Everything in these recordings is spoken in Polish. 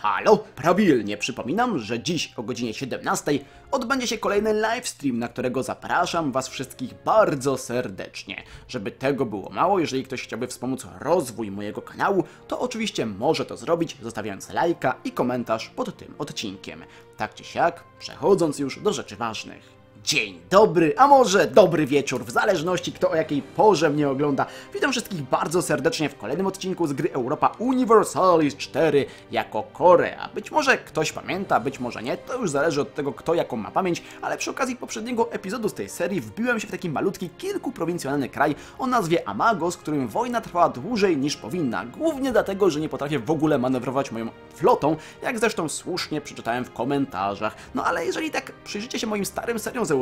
Halo, prawilnie przypominam, że dziś o godzinie 17 odbędzie się kolejny livestream, na którego zapraszam Was wszystkich bardzo serdecznie. Żeby tego było mało, jeżeli ktoś chciałby wspomóc rozwój mojego kanału, to oczywiście może to zrobić, zostawiając lajka i komentarz pod tym odcinkiem. Tak czy siak, przechodząc już do rzeczy ważnych. Dzień dobry, a może dobry wieczór, w zależności kto o jakiej porze mnie ogląda. Witam wszystkich bardzo serdecznie w kolejnym odcinku z gry Europa Universalis 4 jako Korea. Być może ktoś pamięta, być może nie, to już zależy od tego kto jaką ma pamięć, ale przy okazji poprzedniego epizodu z tej serii wbiłem się w taki malutki, kilkuprowincjonalny kraj o nazwie Amagos, w którym wojna trwała dłużej niż powinna. Głównie dlatego, że nie potrafię w ogóle manewrować moją flotą, jak zresztą słusznie przeczytałem w komentarzach. No ale jeżeli tak przyjrzycie się moim starym seriom z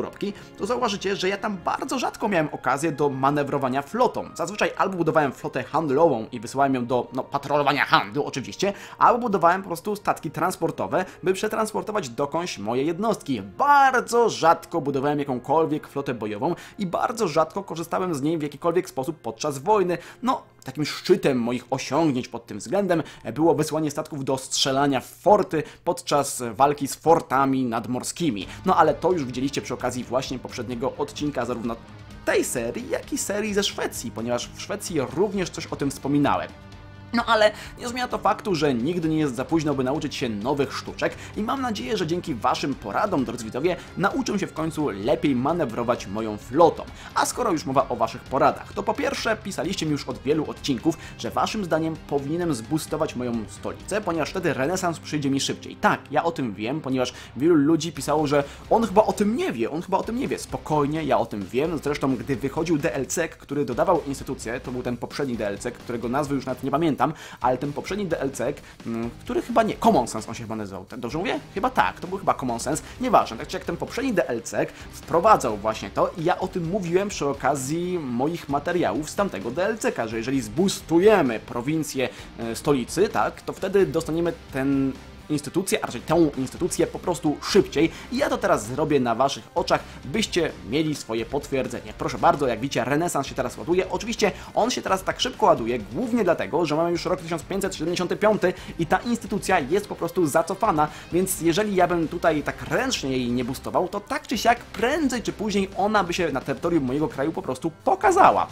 To zauważycie, że ja tam bardzo rzadko miałem okazję do manewrowania flotą. Zazwyczaj albo budowałem flotę handlową i wysyłałem ją do no, patrolowania handlu oczywiście, albo budowałem po prostu statki transportowe, by przetransportować dokądś moje jednostki. Bardzo rzadko budowałem jakąkolwiek flotę bojową i bardzo rzadko korzystałem z niej w jakikolwiek sposób podczas wojny. No, takim szczytem moich osiągnięć pod tym względem było wysłanie statków do strzelania w forty podczas walki z fortami nadmorskimi. No ale to już widzieliście przy okazji właśnie poprzedniego odcinka zarówno tej serii, jak i serii ze Szwecji, ponieważ w Szwecji również coś o tym wspominałem. No ale nie zmienia to faktu, że nigdy nie jest za późno, by nauczyć się nowych sztuczek i mam nadzieję, że dzięki Waszym poradom, drodzy widzowie, nauczę się w końcu lepiej manewrować moją flotą. A skoro już mowa o Waszych poradach, to po pierwsze pisaliście mi już od wielu odcinków, że Waszym zdaniem powinienem zboostować moją stolicę, ponieważ wtedy renesans przyjdzie mi szybciej. Tak, ja o tym wiem, ponieważ wielu ludzi pisało, że on chyba o tym nie wie, on chyba o tym nie wie. Spokojnie, ja o tym wiem. Zresztą, gdy wychodził DLC, który dodawał instytucję, to był ten poprzedni DLC, którego nazwy już nawet nie pamiętam, pamiętam, ale ten poprzedni DLC, mm, który chyba nie, Common Sense on się chyba nazywał, dobrze mówię? Chyba tak, to był chyba Common Sense, nieważne, tak czy jak ten poprzedni DLC wprowadzał właśnie to i ja o tym mówiłem przy okazji moich materiałów z tamtego DLC, że jeżeli zboostujemy prowincję e, stolicy, tak, to wtedy dostaniemy ten instytucję, a raczej tę instytucję po prostu szybciej. I ja to teraz zrobię na Waszych oczach, byście mieli swoje potwierdzenie. Proszę bardzo, jak widzicie, renesans się teraz ładuje. Oczywiście on się teraz tak szybko ładuje, głównie dlatego, że mamy już rok 1575 i ta instytucja jest po prostu zacofana, więc jeżeli ja bym tutaj tak ręcznie jej nie boostował, to tak czy siak prędzej czy później ona by się na terytorium mojego kraju po prostu pokazała.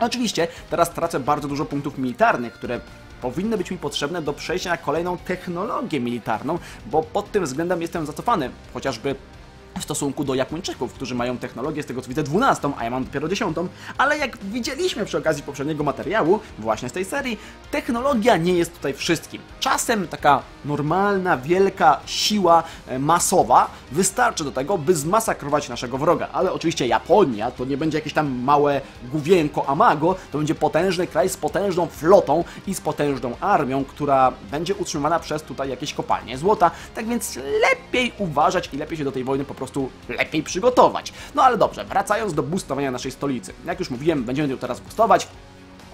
Oczywiście teraz tracę bardzo dużo punktów militarnych, które powinny być mi potrzebne do przejścia na kolejną technologię militarną, bo pod tym względem jestem zacofany, chociażby w stosunku do Japończyków, którzy mają technologię, z tego co widzę, 12, a ja mam dopiero 10, ale jak widzieliśmy przy okazji poprzedniego materiału, właśnie z tej serii, technologia nie jest tutaj wszystkim. Czasem taka normalna, wielka siła e, masowa wystarczy do tego, by zmasakrować naszego wroga, ale oczywiście Japonia to nie będzie jakieś tam małe główienko Amago, to będzie potężny kraj z potężną flotą i z potężną armią, która będzie utrzymywana przez tutaj jakieś kopalnie złota, tak więc lepiej uważać i lepiej się do tej wojny po prostu prostu lepiej przygotować. No ale dobrze, wracając do boostowania naszej stolicy. Jak już mówiłem, będziemy ją teraz boostować.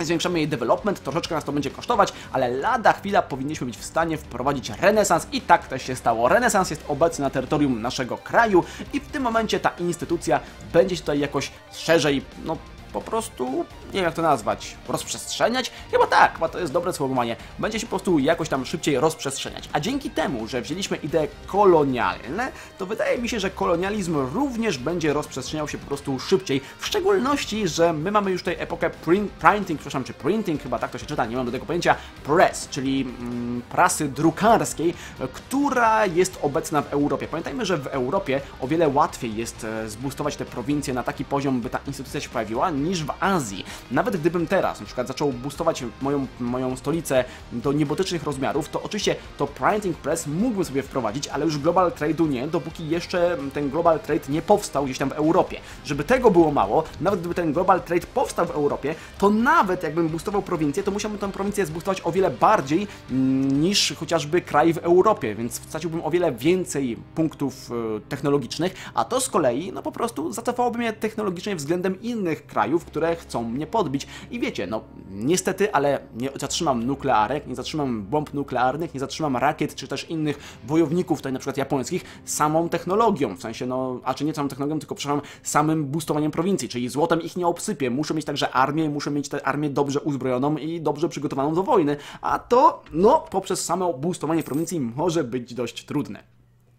Zwiększamy jej development, troszeczkę nas to będzie kosztować, ale lada chwila powinniśmy być w stanie wprowadzić renesans i tak też się stało. Renesans jest obecny na terytorium naszego kraju i w tym momencie ta instytucja będzie się tutaj jakoś szerzej, no po prostu, nie wiem jak to nazwać, rozprzestrzeniać? Chyba tak, chyba to jest dobre sformułowanie. Będzie się po prostu jakoś tam szybciej rozprzestrzeniać. A dzięki temu, że wzięliśmy idee kolonialne, to wydaje mi się, że kolonializm również będzie rozprzestrzeniał się po prostu szybciej. W szczególności, że my mamy już tutaj epokę print, printing, przepraszam, czy printing, chyba tak to się czyta, nie mam do tego pojęcia, press, czyli mm, prasy drukarskiej, która jest obecna w Europie. Pamiętajmy, że w Europie o wiele łatwiej jest e, zboostować te prowincje na taki poziom, by ta instytucja się pojawiła, niż w Azji. Nawet gdybym teraz na przykład zaczął boostować moją, moją stolicę do niebotycznych rozmiarów, to oczywiście to Printing Press mógłbym sobie wprowadzić, ale już Global Trade'u nie, dopóki jeszcze ten Global Trade nie powstał gdzieś tam w Europie. Żeby tego było mało, nawet gdyby ten Global Trade powstał w Europie, to nawet jakbym boostował prowincję, to musiałbym tę prowincję zboostować o wiele bardziej mm, niż chociażby kraj w Europie, więc wsadziłbym o wiele więcej punktów e, technologicznych, a to z kolei, no po prostu zacofałoby mnie technologicznie względem innych krajów, krajów, które chcą mnie podbić. I wiecie, no niestety, ale nie zatrzymam nuklearek, nie zatrzymam bomb nuklearnych, nie zatrzymam rakiet, czy też innych wojowników, tutaj na przykład japońskich, samą technologią, w sensie, no, a czy nie samą technologią, tylko przepraszam, samym boostowaniem prowincji, czyli złotem ich nie obsypię. Muszę mieć także armię, muszę mieć tę armię dobrze uzbrojoną i dobrze przygotowaną do wojny, a to, no, poprzez samo boostowanie prowincji może być dość trudne.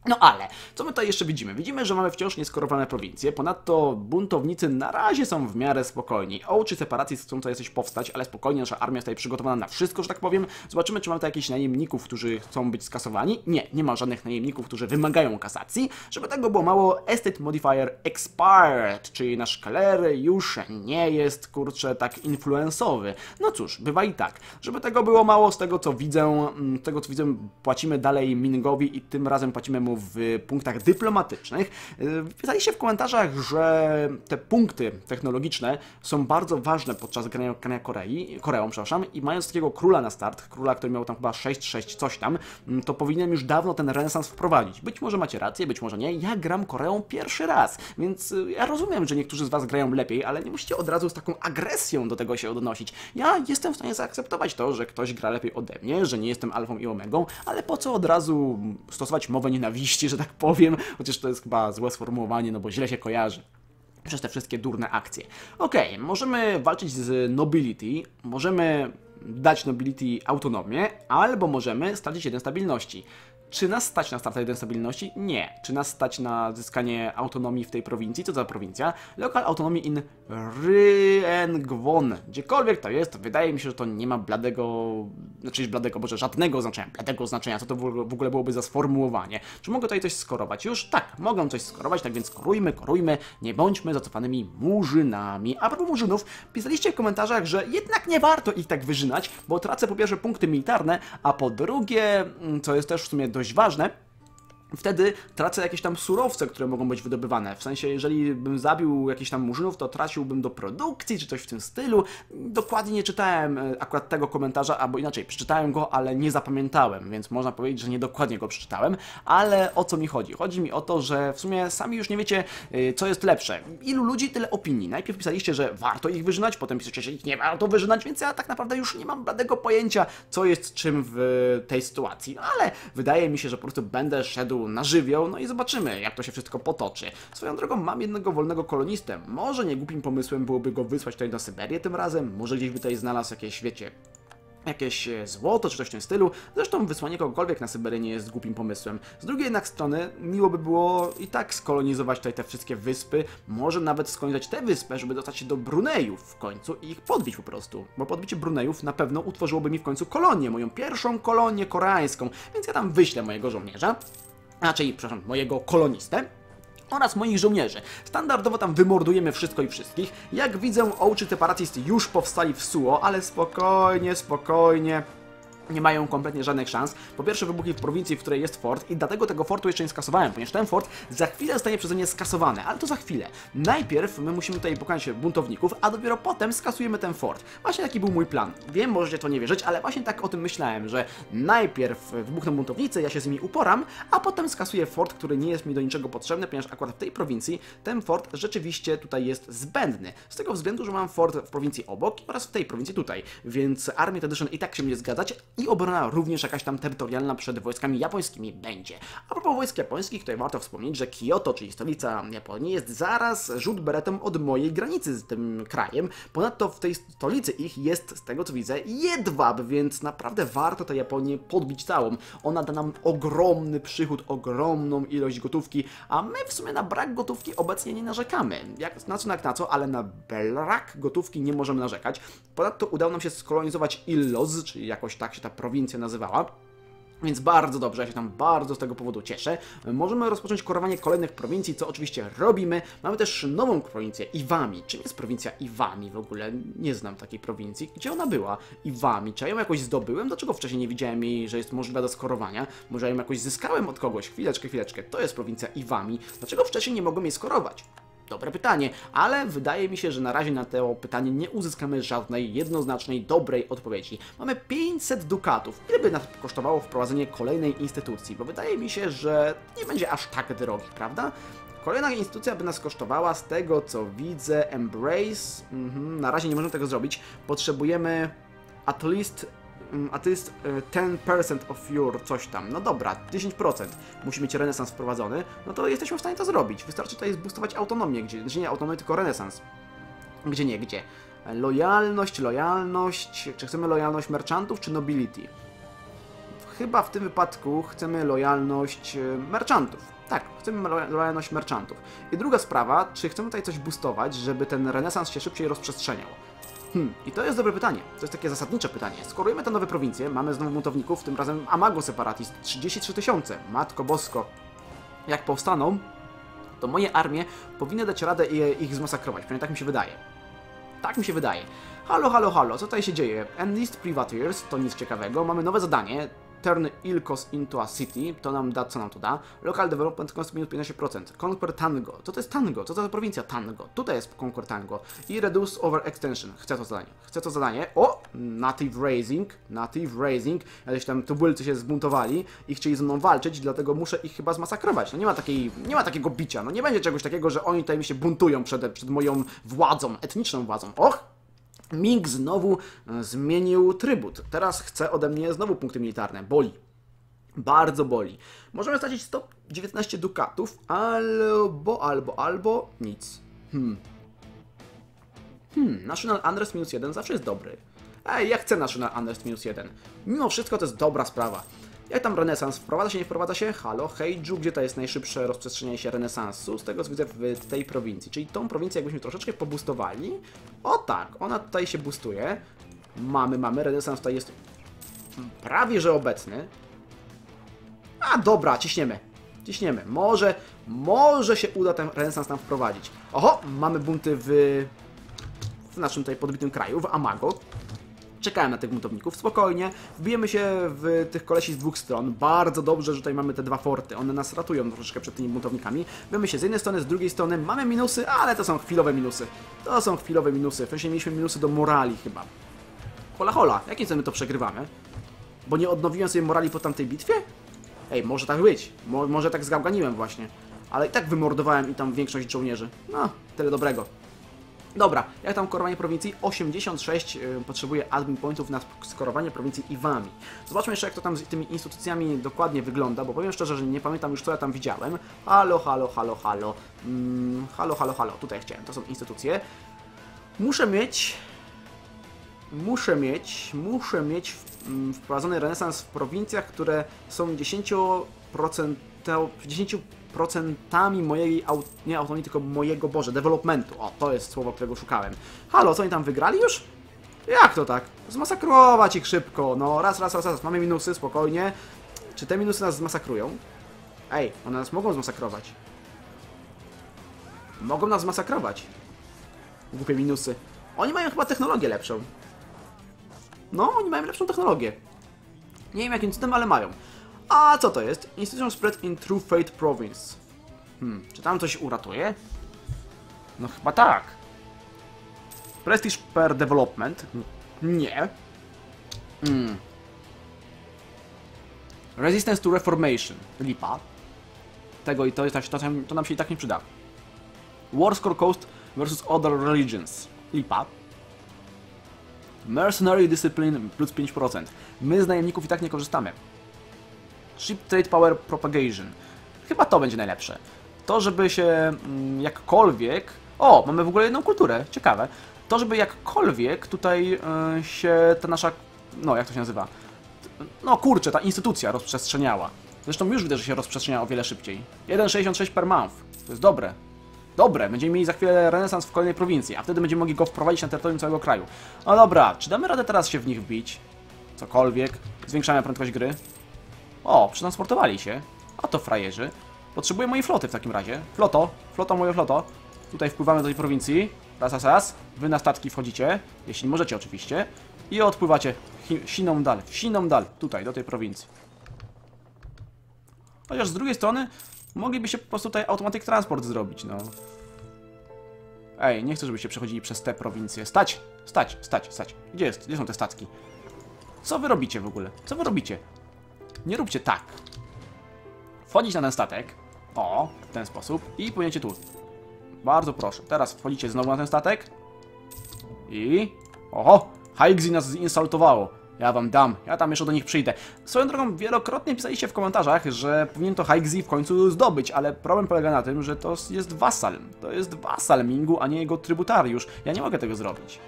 No ale, co my tutaj jeszcze widzimy? Widzimy, że mamy wciąż nieskorowane prowincje, ponadto buntownicy na razie są w miarę spokojni. Oczy separacji chcą tutaj coś powstać, ale spokojnie, nasza armia jest tutaj przygotowana na wszystko, że tak powiem. Zobaczymy, czy mamy tutaj jakichś najemników, którzy chcą być skasowani. Nie, nie ma żadnych najemników, którzy wymagają kasacji. Żeby tego było mało, Estate Modifier Expired, czyli nasz kler już nie jest, kurczę, tak influensowy. No cóż, bywa i tak. Żeby tego było mało, z tego co widzę, mm, z tego co widzę, płacimy dalej Mingowi i tym razem płacimy mu w punktach dyplomatycznych. Pisaliście w komentarzach, że te punkty technologiczne są bardzo ważne podczas grania, grania Korei, Koreą, przepraszam, i mając takiego króla na start, króla, który miał tam chyba 6-6 coś tam, to powinienem już dawno ten renesans wprowadzić. Być może macie rację, być może nie. Ja gram Koreą pierwszy raz, więc ja rozumiem, że niektórzy z Was grają lepiej, ale nie musicie od razu z taką agresją do tego się odnosić. Ja jestem w stanie zaakceptować to, że ktoś gra lepiej ode mnie, że nie jestem alfą i omegą, ale po co od razu stosować mowę nienawiści nienawiści, że tak powiem, chociaż to jest chyba złe sformułowanie, no bo źle się kojarzy przez te wszystkie durne akcje. Okej, okay, możemy walczyć z Nobility, możemy dać Nobility autonomię, albo możemy stracić jeden stabilności. Czy nas stać na start jeden stabilności? Nie. Czy nas stać na zyskanie autonomii w tej prowincji? Co za prowincja? Local Autonomy in Ryengwon. Gdziekolwiek to jest, wydaje mi się, że to nie ma bladego, znaczy bladego, może żadnego znaczenia, bladego znaczenia. Co to w ogóle byłoby za sformułowanie? Czy mogę tutaj coś skorować? Już tak, mogę coś skorować, tak więc korujmy, korujmy, nie bądźmy zacofanymi murzynami. A propos murzynów, pisaliście w komentarzach, że jednak nie warto ich tak wyżynać, bo tracę po pierwsze punkty militarne, a po drugie, mm, co jest też w sumie dość dość ważne, wtedy tracę jakieś tam surowce, które mogą być wydobywane. W sensie, jeżeli bym zabił jakichś tam murzynów, to traciłbym do produkcji, czy coś w tym stylu. Dokładnie nie czytałem e, akurat tego komentarza, albo inaczej, przeczytałem go, ale nie zapamiętałem, więc można powiedzieć, że niedokładnie go przeczytałem. Ale o co mi chodzi? Chodzi mi o to, że w sumie sami już nie wiecie, e, co jest lepsze. Ilu ludzi, tyle opinii. Najpierw pisaliście, że warto ich wyżynać, potem pisaliście, że ich nie warto wyżynać, więc ja tak naprawdę już nie mam bladego pojęcia, co jest czym w tej sytuacji. No ale wydaje mi się, że po prostu będę szedł na żywioł, no i zobaczymy, jak to się wszystko potoczy. Swoją drogą mam jednego wolnego kolonistę. Może nie głupim pomysłem byłoby go wysłać tutaj na Syberię tym razem, może gdzieś by tutaj znalazł jakieś, wiecie, jakieś e, złoto czy coś w tym stylu. Zresztą wysłanie kogokolwiek na Syberię nie jest głupim pomysłem. Z drugiej jednak strony miło by było i tak skolonizować tutaj te wszystkie wyspy, może nawet skolonizować te wyspy, żeby dostać się do Brunejów w końcu i ich podbić po prostu. Bo podbicie Brunejów na pewno utworzyłoby mi w końcu kolonię, moją pierwszą kolonię koreańską, więc ja tam wyślę mojego żołnierza raczej, przepraszam, mojego kolonistę, oraz moich żołnierzy. Standardowo tam wymordujemy wszystko i wszystkich. Jak widzę, oczy separatist już powstali w Suo, ale spokojnie, spokojnie nie mają kompletnie żadnych szans. Po pierwsze wybuchli w prowincji, w której jest fort i dlatego tego fortu jeszcze nie skasowałem, ponieważ ten fort za chwilę zostanie przeze mnie skasowany, ale to za chwilę. Najpierw my musimy tutaj pokonać buntowników, a dopiero potem skasujemy ten fort. Właśnie taki był mój plan. Wiem, możecie to nie wierzyć, ale właśnie tak o tym myślałem, że najpierw wybuchną buntownicy, ja się z nimi uporam, a potem skasuję fort, który nie jest mi do niczego potrzebny, ponieważ akurat w tej prowincji ten fort rzeczywiście tutaj jest zbędny. Z tego względu, że mam fort w prowincji obok oraz w tej prowincji tutaj, więc Army Tradition i tak się będzie zgadzać, i obrona również jakaś tam terytorialna przed wojskami japońskimi będzie. A propos wojsk japońskich, tutaj warto wspomnieć, że Kyoto, czyli stolica Japonii, jest zaraz rzut beretem od mojej granicy z tym krajem. Ponadto w tej stolicy ich jest, z tego co widzę, jedwab, więc naprawdę warto tę Japonię podbić całą. Ona da nam ogromny przychód, ogromną ilość gotówki, a my w sumie na brak gotówki obecnie nie narzekamy. Jak na co, jak na co, ale na brak gotówki nie możemy narzekać. Ponadto udało nam się skolonizować Illoz, czyli jakoś tak się ta prowincja nazywała. Więc bardzo dobrze, ja się tam bardzo z tego powodu cieszę. Możemy rozpocząć korowanie kolejnych prowincji, co oczywiście robimy. Mamy też nową prowincję, Iwami. Czym jest prowincja Iwami w ogóle? Nie znam takiej prowincji. Gdzie ona była? Iwami. Czy ja ją jakoś zdobyłem? Dlaczego wcześniej nie widziałem jej, że jest możliwa do skorowania? Może ja ją jakoś zyskałem od kogoś? Chwileczkę, chwileczkę. To jest prowincja Iwami. Dlaczego wcześniej nie mogłem jej skorować? Dobre pytanie, ale wydaje mi się, że na razie na to pytanie nie uzyskamy żadnej jednoznacznej, dobrej odpowiedzi. Mamy 500 dukatów. Ile by nas kosztowało wprowadzenie kolejnej instytucji? Bo wydaje mi się, że nie będzie aż tak drogi, prawda? Kolejna instytucja by nas kosztowała, z tego co widzę, Embrace. Mhm, na razie nie możemy tego zrobić. Potrzebujemy at least, mm, at least e, 10% of your coś tam. No dobra, 10%. Musi mieć renesans wprowadzony. No to jesteśmy w stanie to zrobić. Wystarczy tutaj zboostować autonomię, gdzie, znaczy nie autonomię, tylko renesans. Gdzie nie, gdzie? Lojalność, lojalność. Czy chcemy lojalność merchantów, czy nobility? Chyba w tym wypadku chcemy lojalność e, merchantów. Tak, chcemy lo- lojalność merchantów. I druga sprawa, czy chcemy tutaj coś boostować, żeby ten renesans się szybciej rozprzestrzeniał? Hmm, i to jest dobre pytanie. To jest takie zasadnicze pytanie. Skorujemy te nowe prowincje, mamy znowu montowników, tym razem Amago Separatist, 33 tysiące. Matko Bosko. Jak powstaną, to moje armie powinny dać radę ich zmasakrować, przynajmniej tak mi się wydaje. Tak mi się wydaje. Halo, halo, halo, co tutaj się dzieje? Enlist Privateers, to nic ciekawego. Mamy nowe zadanie. Turn Ilkos into a city. To nam da, co nam to da? Local Development Cost minus 15%. Conquer Tango. Co to jest Tango? Co to za prowincja Tango? Tutaj jest Conquer Tango. I Reduce Overextension. Chcę to zadanie. Chcę to zadanie. O! Native Raising. Native Raising. Jacyś tam tubylcy się zbuntowali i chcieli ze mną walczyć, dlatego muszę ich chyba zmasakrować. No nie ma takiej, nie ma takiego bicia. No nie będzie czegoś takiego, że oni tutaj mi się buntują przed, przed moją władzą, etniczną władzą. Och! Ming znowu e, zmienił trybut. Teraz chce ode mnie znowu punkty militarne. Boli. Bardzo boli. Możemy stracić 119 dukatów, albo, albo, albo nic. Hmm. Hmm, National Unrest minus 1 zawsze jest dobry. Ej, ja chcę National Unrest minus 1. Mimo wszystko to jest dobra sprawa. Jak tam renesans? Wprowadza się, nie wprowadza się? Halo, Heiju, gdzie to jest najszybsze rozprzestrzenianie się renesansu? Z tego co widzę w tej prowincji. Czyli tą prowincję jakbyśmy troszeczkę pobustowali. O tak, ona tutaj się boostuje. Mamy, mamy, renesans tutaj jest prawie że obecny. A dobra, ciśniemy. Ciśniemy. Może, może się uda ten renesans tam wprowadzić. Oho, mamy bunty w, w naszym tutaj podbitym kraju, w Amago. Czekałem na tych buntowników, spokojnie. Wbijemy się w tych kolesi z dwóch stron. Bardzo dobrze, że tutaj mamy te dwa forty. One nas ratują troszeczkę przed tymi buntownikami. Wbijemy się z jednej strony, z drugiej strony. Mamy minusy, ale to są chwilowe minusy. To są chwilowe minusy. Wcześniej mieliśmy minusy do morali chyba. Hola hola, jakim my to przegrywamy? Bo nie odnowiłem sobie morali po tamtej bitwie? Ej, może tak być. Mo może tak zgałganiłem właśnie. Ale i tak wymordowałem i tam większość żołnierzy. No, tyle dobrego. Dobra, jak tam korowanie prowincji? 86 y, potrzebuje admin pointów na skorowanie prowincji Iwami. Zobaczmy jeszcze, jak to tam z tymi instytucjami dokładnie wygląda, bo powiem szczerze, że nie pamiętam już, co ja tam widziałem. Halo, halo, halo, halo. Mm, halo, halo, halo. Tutaj chciałem, to są instytucje. Muszę mieć muszę mieć, muszę mieć mm, wprowadzony renesans w prowincjach, które są 10%, 10% mojej, au, nie autonomii, tylko mojego, Boże, developmentu. O, to jest słowo, którego szukałem. Halo, co oni tam wygrali już? Jak to tak? Zmasakrować ich szybko. No, raz, raz, raz, raz. Mamy minusy, spokojnie. Czy te minusy nas zmasakrują? Ej, one nas mogą zmasakrować. Mogą nas zmasakrować. Głupie minusy. Oni mają chyba technologię lepszą. No, oni mają lepszą technologię. Nie wiem jakim cudem, ale mają. A co to jest? Institution Spread in True Fate Province. Hmm, czy tam coś uratuje? No chyba tak. Prestige per Development. Nie. Hmm. Resistance to Reformation. Lipa. Tego i to, jest, to, to nam się i tak nie przyda. War Score Coast versus Other Religions. Lipa. Mercenary Discipline plus 5%. My z najemników i tak nie korzystamy. Ship Trade Power Propagation. Chyba to będzie najlepsze. To, żeby się mm, jakkolwiek... O, mamy w ogóle jedną kulturę, ciekawe. To, żeby jakkolwiek tutaj y, się ta nasza... No, jak to się nazywa? No kurczę, ta instytucja rozprzestrzeniała. Zresztą już widzę, że się rozprzestrzenia o wiele szybciej. 1,66 per month. To jest dobre. Dobre, będziemy mieli za chwilę renesans w kolejnej prowincji, a wtedy będziemy mogli go wprowadzić na terytorium całego kraju. No dobra, czy damy radę teraz się w nich wbić? Cokolwiek. Zwiększamy prędkość gry. O, przetransportowali się. A to frajerzy. Potrzebuję mojej floty w takim razie. Floto, floto, moje floto. Tutaj wpływamy do tej prowincji. Raz, raz, raz. Wy na statki wchodzicie, jeśli możecie oczywiście. I odpływacie siną dal, siną dal, tutaj, do tej prowincji. Chociaż z drugiej strony mogliby po prostu tutaj automatic transport zrobić, no. Ej, nie chcę, żebyście przechodzili przez te prowincje. Stać! Stać, stać, stać. Gdzie jest? Gdzie są te statki? Co wy robicie w ogóle? Co wy robicie? Nie róbcie tak. Wchodzić na ten statek, O, w ten sposób. I płyniecie tu. Bardzo proszę. Teraz wchodzicie znowu na ten statek. I... Oho! Haigzi nas zinsultowało. Ja wam dam, ja tam jeszcze do nich przyjdę. Swoją drogą, wielokrotnie pisaliście w komentarzach, że powinien to Haigzi w końcu zdobyć, ale problem polega na tym, że to jest wasal. To jest wasal Mingu, a nie jego trybutariusz. Ja nie mogę tego zrobić.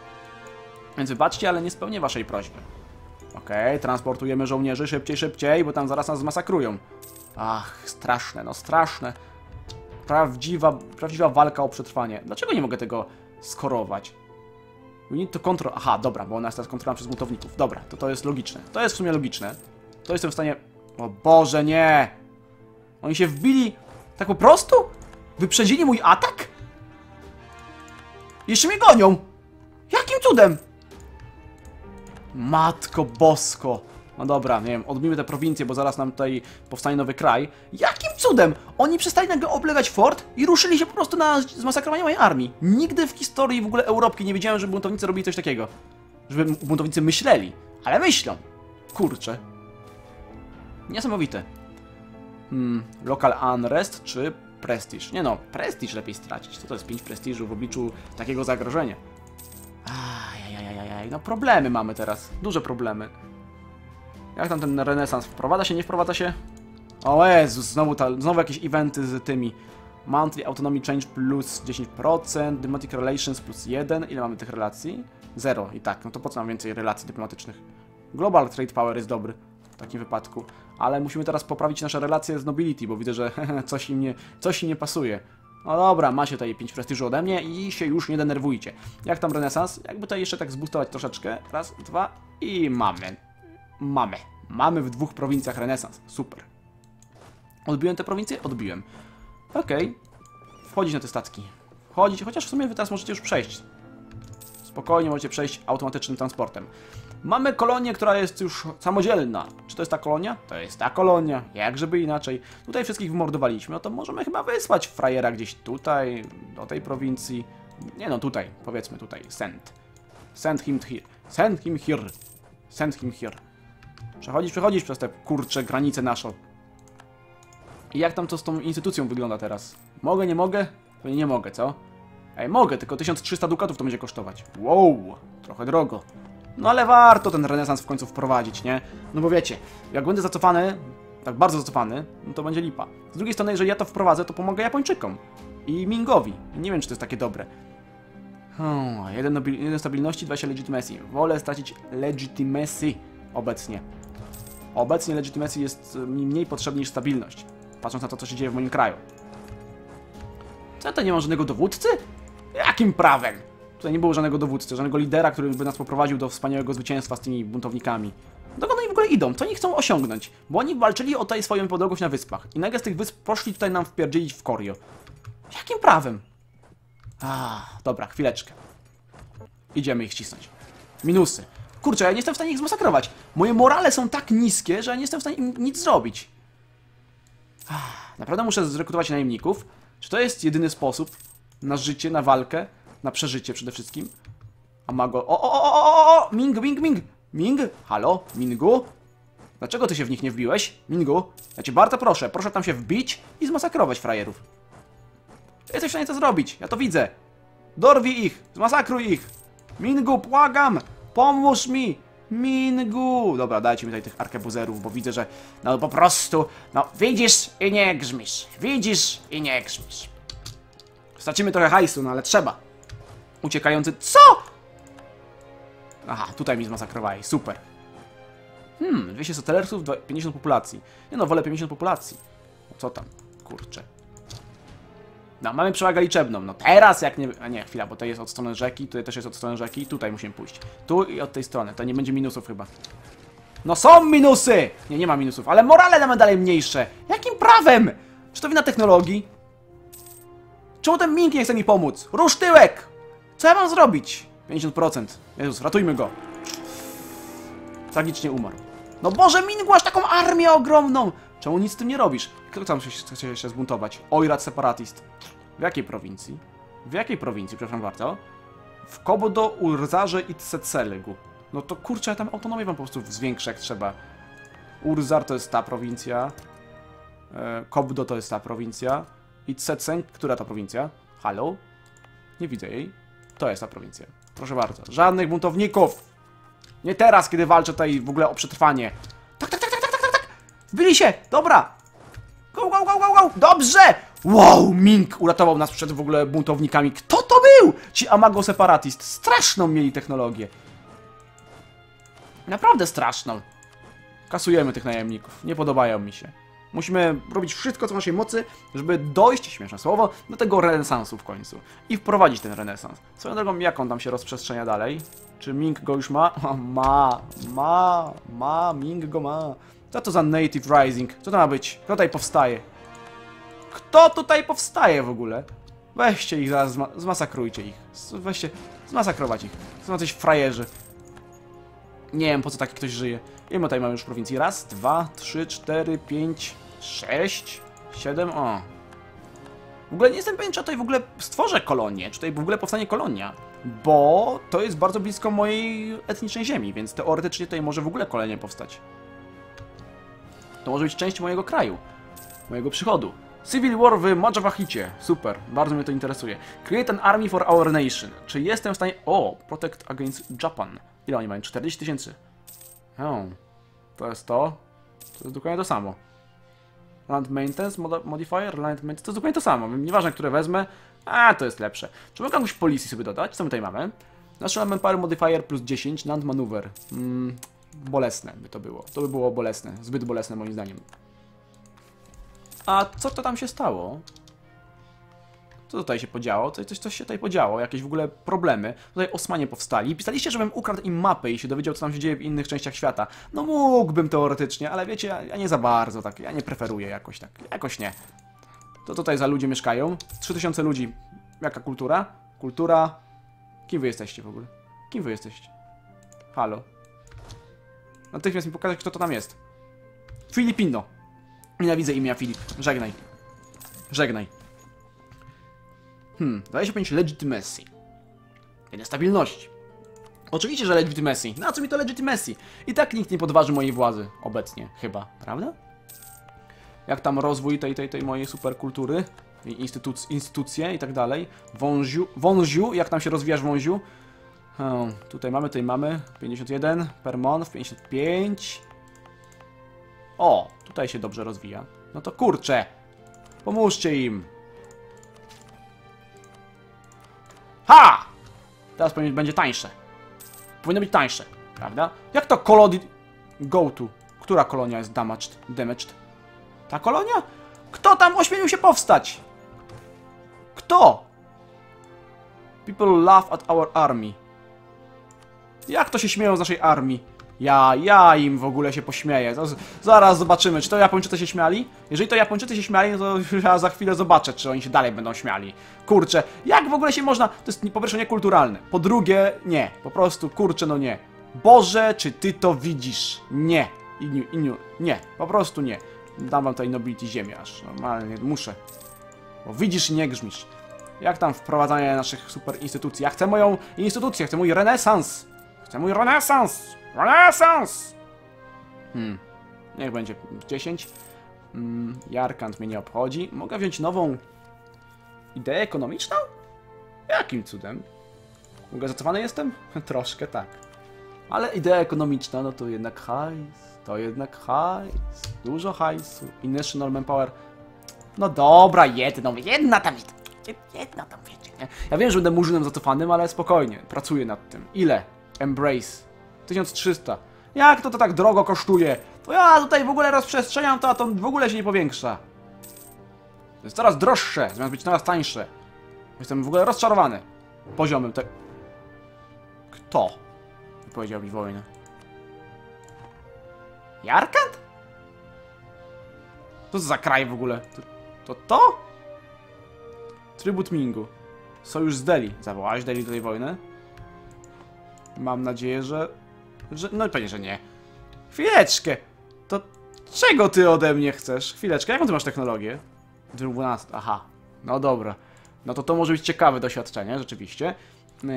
Więc wybaczcie, ale nie spełnię waszej prośby. Okej, okay, transportujemy żołnierzy szybciej, szybciej, bo tam zaraz nas zmasakrują. Ach, straszne, no straszne. Prawdziwa, prawdziwa walka o przetrwanie. Dlaczego nie mogę tego skorować? We need to control... Aha, dobra, bo ona jest teraz kontrolowana przez buntowników. Dobra, to to jest logiczne. To jest w sumie logiczne. To jestem w stanie... O Boże, nie! Oni się wbili tak po prostu? Wyprzedzili mój atak? Jeszcze mnie gonią! Jakim cudem? Matko bosko! No dobra, nie wiem, odbijmy te prowincje, bo zaraz nam tutaj powstanie nowy kraj. Jakim cudem? Oni przestali nagle oblegać fort i ruszyli się po prostu na zmasakrowanie mojej armii. Nigdy w historii w ogóle Europki nie wiedziałem, że buntownicy robili coś takiego. Żeby buntownicy myśleli. Ale myślą. Kurczę. Niesamowite. Hmm, local unrest czy prestiż? Nie no, prestiż lepiej stracić. Co to jest 5 prestiżu w obliczu takiego zagrożenia? Ajajajajaj, no problemy mamy teraz. Duże problemy. Jak tam ten renesans? Wprowadza się, nie wprowadza się? O Jezus, znowu, ta, znowu jakieś eventy z tymi. Monthly Autonomy Change plus 10%, Diplomatic Relations plus 1. Ile mamy tych relacji? Zero i tak, no to po co nam więcej relacji dyplomatycznych? Global Trade Power jest dobry w takim wypadku, ale musimy teraz poprawić nasze relacje z Nobility, bo widzę, że coś im nie, coś im nie pasuje. No dobra, macie tutaj 5 prestiżu ode mnie i się już nie denerwujcie. Jak tam renesans? Jakby tutaj jeszcze tak zbustować troszeczkę. Raz, dwa i mamy. Mamy. Mamy w dwóch prowincjach renesans. Super. Odbiłem te prowincje? Odbiłem. Okej. Okay. Wchodzić na te statki. Wchodzić, chociaż w sumie wy teraz możecie już przejść. Spokojnie możecie przejść automatycznym transportem. Mamy kolonię, która jest już samodzielna. Czy to jest ta kolonia? To jest ta kolonia. Jak żeby inaczej. Tutaj wszystkich wymordowaliśmy, no to możemy chyba wysłać frajera gdzieś tutaj, do tej prowincji. Nie no, tutaj, powiedzmy tutaj. Send. Send him here. Send him here. Send him here. Przechodzisz, przechodzisz przez te kurcze granice naszą. I jak tam to z tą instytucją wygląda teraz? Mogę, nie mogę? Pewnie nie mogę, co? Ej, mogę, tylko 1300 dukatów to będzie kosztować. Wow, trochę drogo. No ale warto ten renesans w końcu wprowadzić, nie? No bo wiecie, jak będę zacofany, tak bardzo zacofany, no to będzie lipa. Z drugiej strony, jeżeli ja to wprowadzę, to pomogę Japończykom. I Mingowi. Nie wiem, czy to jest takie dobre. Hmm, jeden, jeden stabilności, 20 legitimacy. Wolę stracić legitimacy obecnie. Obecnie legitymacji jest mi mniej potrzebna niż stabilność, patrząc na to, co się dzieje w moim kraju. Co, to nie ma żadnego dowódcy? Jakim prawem? Tutaj nie było żadnego dowódcy, żadnego lidera, który by nas poprowadził do wspaniałego zwycięstwa z tymi buntownikami. Dokąd oni w ogóle idą? Co oni chcą osiągnąć? Bo oni walczyli o tutaj swoją podległość na wyspach. I nagle z tych wysp poszli tutaj nam wpierdzielić w Korio. Jakim prawem? A, dobra, chwileczkę. Idziemy ich cisnąć. Minusy. Kurczę, ja nie jestem w stanie ich zmasakrować. Moje morale są tak niskie, że ja nie jestem w stanie im nic zrobić. Naprawdę muszę zrekrutować najemników. Czy to jest jedyny sposób na życie, na walkę, na przeżycie przede wszystkim? A mago... O, o, o, o, o, Ming, Ming, Ming! Ming? Halo? Mingu? Dlaczego ty się w nich nie wbiłeś? Mingu? Ja cię bardzo proszę, proszę tam się wbić i zmasakrować frajerów. Jesteś w stanie to zrobić, ja to widzę. Dorwij ich, zmasakruj ich. Mingu, błagam! Pomóż mi! Mingu! Dobra, dajcie mi tutaj tych arkebuzerów, bo widzę, że no po prostu, no widzisz i nie grzmisz. Widzisz i nie grzmisz. Stracimy trochę hajsu, no ale trzeba. Uciekający... Co?! Aha, tutaj mi zmasakrowali, super. Hmm, 200 satelerców, 50 populacji. Nie no, wolę 50 populacji. Co tam? Kurczę. No, mamy przewagę liczebną. No teraz jak nie... A nie, chwila, bo to jest od strony rzeki, tutaj też jest od strony rzeki, tutaj musimy pójść. Tu i od tej strony, to nie będzie minusów chyba. No są minusy! Nie, nie ma minusów, ale morale mamy dalej mniejsze. Jakim prawem? Czy to wina technologii? Czemu ten Mink nie chce mi pomóc? Rusz tyłek! Co ja mam zrobić? 50%. Jezus, ratujmy go. Tragicznie umarł. No Boże, Ming, masz taką armię ogromną! Czemu nic z tym nie robisz? Kto tam się chce się zbuntować? Oirat separatist. W jakiej prowincji? W jakiej prowincji, przepraszam bardzo? W Kobodo, Urzarze i Tsetselegu. No to kurczę, ja tam autonomię wam po prostu zwiększę jak trzeba. Urzar to jest ta prowincja. E, Kobdo to jest ta prowincja. I Tsetseng, która to prowincja? Halo? Nie widzę jej. To jest ta prowincja. Proszę bardzo. Żadnych buntowników! Nie teraz, kiedy walczę tutaj w ogóle o przetrwanie. Tak, tak, tak, tak, tak, tak, tak! Wbili się! Dobra! Go, go, go, go, go! Dobrze! Wow, Ming uratował nas przed w ogóle buntownikami. Kto to był? Ci Amago Separatist. Straszną mieli technologię. Naprawdę straszną. Kasujemy tych najemników. Nie podobają mi się. Musimy robić wszystko, co w naszej mocy, żeby dojść, śmieszne słowo, do tego renesansu w końcu. I wprowadzić ten renesans. Swoją drogą, jak on tam się rozprzestrzenia dalej? Czy Ming go już ma? Ma, ma, ma, Ming go ma. Co to za Native Rising? Co to ma być? Kto tutaj powstaje? Kto tutaj powstaje w ogóle? Weźcie ich zaraz, zma zmasakrujcie ich. Weźcie, zmasakrować ich. Są jacyś frajerzy. Nie wiem, po co taki ktoś żyje. Ile tutaj mamy już prowincji? Raz, dwa, trzy, cztery, pięć, sześć, siedem, o. W ogóle nie jestem pewien, czy tutaj w ogóle stworzę kolonię, czy tutaj w ogóle powstanie kolonia. Bo to jest bardzo blisko mojej etnicznej ziemi, więc teoretycznie tutaj może w ogóle kolonia powstać. To może być część mojego kraju, mojego przychodu. Civil War w Majawahicie. Super, bardzo mnie to interesuje. Create an army for our nation. Czy jestem w stanie... O, protect against Japan. Ile oni mają? 40 tysięcy. O, to jest to. To jest dokładnie to samo. Land Maintenance, mod Modifier, Land Maintenance, to jest dokładnie to samo. Nieważne, które wezmę, a to jest lepsze. Czy mogę jakąś policji sobie dodać? Co my tutaj mamy? National Manpower Modifier plus 10, Land Maneuver. Mm, bolesne by to było. To by było bolesne, zbyt bolesne moim zdaniem. A co to tam się stało? Co tutaj się podziało? Coś, coś, coś się tutaj podziało, jakieś w ogóle problemy. Tutaj Osmanie powstali. Pisaliście, żebym ukradł im mapę i się dowiedział, co tam się dzieje w innych częściach świata. No mógłbym teoretycznie, ale wiecie, ja, ja nie za bardzo tak, ja nie preferuję jakoś tak, jakoś nie. To tutaj za ludzie mieszkają. 3000 ludzi. Jaka kultura? Kultura... Kim wy jesteście w ogóle? Kim wy jesteście? Halo? Natychmiast mi pokazać, kto to tam jest. Filipino. Nienawidzę imienia Filip. Żegnaj. Żegnaj. Hmm, 25 legitimacy. Jeden stabilności. Oczywiście, że legitimacy. Na co mi to legitimacy? I tak nikt nie podważy mojej władzy obecnie, chyba, prawda? Jak tam rozwój tej, tej, tej mojej superkultury, instytuc instytucje i tak dalej. Wąziu, wąziu, jak tam się rozwijasz wąziu? Hmm, tutaj mamy, tutaj mamy. 51 per month, 55. O, tutaj się dobrze rozwija. No to kurczę, pomóżcie im. Teraz powinien będzie tańsze. Powinno być tańsze, prawda? Jak to kolody... Go to. Która kolonia jest damaged? damaged? Ta kolonia? Kto tam ośmielił się powstać? Kto? People laugh at our army. Jak to się śmieją z naszej armii? Ja, ja im w ogóle się pośmieję. Zaraz zobaczymy, czy to Japończycy się śmiali? Jeżeli to Japończycy się śmiali, no to ja za chwilę zobaczę, czy oni się dalej będą śmiali. Kurczę, jak w ogóle się można... To jest po pierwsze niekulturalne. Po drugie, nie. Po prostu, kurczę, no nie. Boże, czy ty to widzisz? Nie. Iniu, iniu, nie. Po prostu nie. Dam wam tutaj nobility ziemi aż. Normalnie, muszę. Bo widzisz i nie grzmisz. Jak tam wprowadzanie naszych super instytucji? Ja chcę moją instytucję, chcę mój renesans. Chcę mój renesans. Renesans! Hmm. Niech będzie 10. Hmm. Jarkant mnie nie obchodzi. Mogę wziąć nową ideę ekonomiczną? Jakim cudem? Mogę zacofany jestem? Troszkę tak. Ale idea ekonomiczna, no to jednak hajs. To jednak hajs. Dużo hajsu. I National Manpower. No dobra, jedną. Jedna tam. Jedna tam wiecie, nie? Ja wiem, że będę murzynem zacofanym, ale spokojnie. Pracuję nad tym. Ile? Embrace. 1300. Jak to to tak drogo kosztuje? To ja tutaj w ogóle rozprzestrzeniam to, a to w ogóle się nie powiększa. To jest coraz droższe, zamiast być coraz tańsze. Jestem w ogóle rozczarowany. Poziomem te... Kto? Powiedział mi wojnę. Jarkant? To za kraj w ogóle? To to? Trybut Mingu. Sojusz z Delhi. Zawołałeś Delhi do tej wojny? Mam nadzieję, że że, no pewnie, że nie. Chwileczkę! To czego ty ode mnie chcesz? Chwileczkę, jaką ty masz technologię? 12, aha. No dobra. No to to może być ciekawe doświadczenie, rzeczywiście. Yy,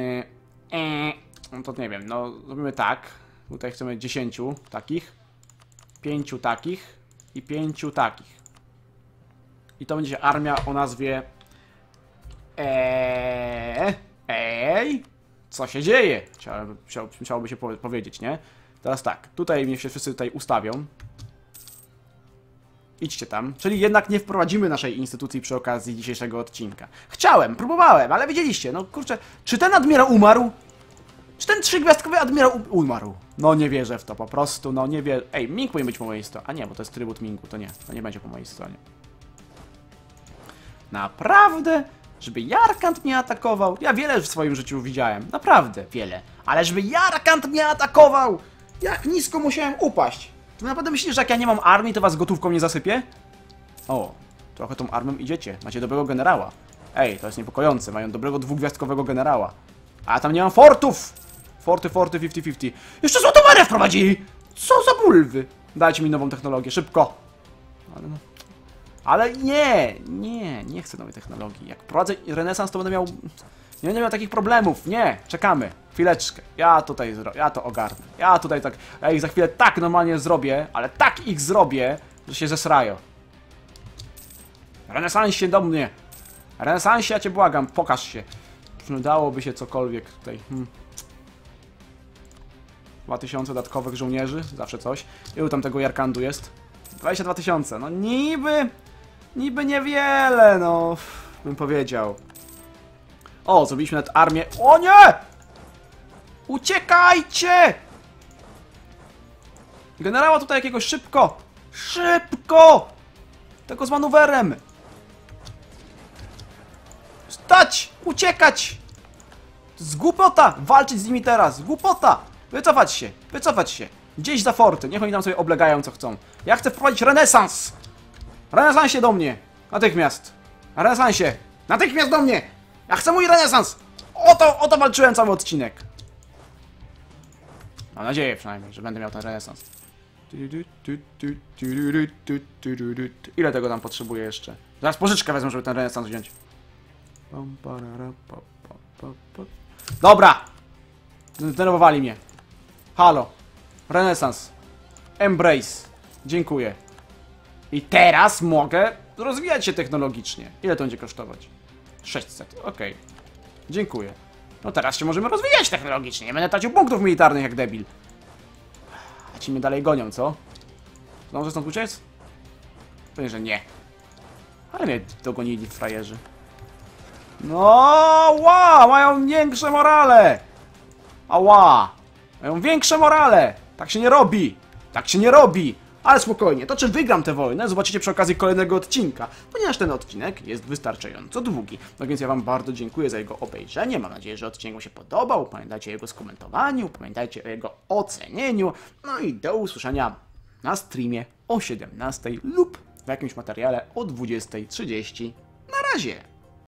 yy, no to nie wiem, no zrobimy tak. Tutaj chcemy 10 takich. 5 takich. I 5 takich. I to będzie armia o nazwie... Eee, ej, co się dzieje? Chciałem, chciał, chciałoby się powie- powiedzieć, nie? Teraz tak, tutaj mnie się wszyscy tutaj ustawią. Idźcie tam. Czyli jednak nie wprowadzimy naszej instytucji przy okazji dzisiejszego odcinka. Chciałem, próbowałem, ale widzieliście, no kurczę, czy ten admirał umarł? Czy ten trzygwiazdkowy admirał umarł? No nie wierzę w to, po prostu, no nie wierzę. Ej, Ming powinien być po mojej stronie. A nie, bo to jest trybut Mingu, to nie, to nie będzie po mojej stronie. Naprawdę? Żeby Jarkant mnie atakował? Ja wiele w swoim życiu widziałem, naprawdę wiele. Ale żeby Jarkant mnie atakował! Jak nisko musiałem upaść? Ty naprawdę myślisz, że jak ja nie mam armii, to was gotówką nie zasypię? O, trochę tą armią idziecie. Macie dobrego generała. Ej, to jest niepokojące. Mają dobrego dwugwiazdkowego generała. A tam nie mam fortów! Forty, forty, 50-50. Jeszcze złotą marę wprowadzili! Co za bulwy! Dajcie mi nową technologię, szybko! Ale no... Ale nie, nie, nie chcę nowej technologii. Jak prowadzę renesans, to będę miał... Nie będę miał takich problemów. Nie, czekamy. Chwileczkę. Ja tutaj zrobię, ja to ogarnę. Ja tutaj tak, ja ich za chwilę tak normalnie zrobię, ale tak ich zrobię, że się zesrają. Renesansie do mnie. Renesansie, ja cię błagam, pokaż się. Przydałoby się cokolwiek tutaj. Hmm. 2000 dodatkowych żołnierzy, zawsze coś. Ilu tam tego Jarkandu jest? 22 tysiące, no niby, niby niewiele, no, bym powiedział. O, zrobiliśmy nawet armię. O nie! Uciekajcie! Generała tutaj jakiegoś szybko! Szybko! Tego z manewrem! Stać! Uciekać! Jest głupota! Walczyć z nimi teraz! Głupota! Wycofać się! Wycofać się! Gdzieś za forty, niech oni tam sobie oblegają co chcą. Ja chcę wprowadzić renesans! Renesansie do mnie! Natychmiast! Renesansie! Natychmiast do mnie! Ja chcę mój renesans! O to, o to walczyłem cały odcinek! Mam nadzieję przynajmniej, że będę miał ten renesans. Ile tego tam potrzebuję jeszcze? Zaraz pożyczkę wezmę, żeby ten renesans wziąć. Dobra! Zdenerwowali mnie. Halo. Renesans. Embrace. Dziękuję. I teraz mogę rozwijać się technologicznie. Ile to będzie kosztować? 600. Okej. Dziękuję. No teraz się możemy rozwijać technologicznie. Nie będę tracił punktów militarnych jak debil. A ci mnie dalej gonią, co? Zdążę stąd uciec? Pewnie, że nie. Ale mnie dogonili frajerzy. No, ła! Mają większe morale! Ała! Mają większe morale! Tak się nie robi! Tak się nie robi! Ale spokojnie, to czy wygram tę wojnę, zobaczycie przy okazji kolejnego odcinka, ponieważ ten odcinek jest wystarczająco długi. No więc ja wam bardzo dziękuję za jego obejrzenie, mam nadzieję, że odcinek wam się podobał, pamiętajcie o jego skomentowaniu, pamiętajcie o jego ocenieniu, no i do usłyszenia na streamie o 17 lub w jakimś materiale o 20.30. Na razie!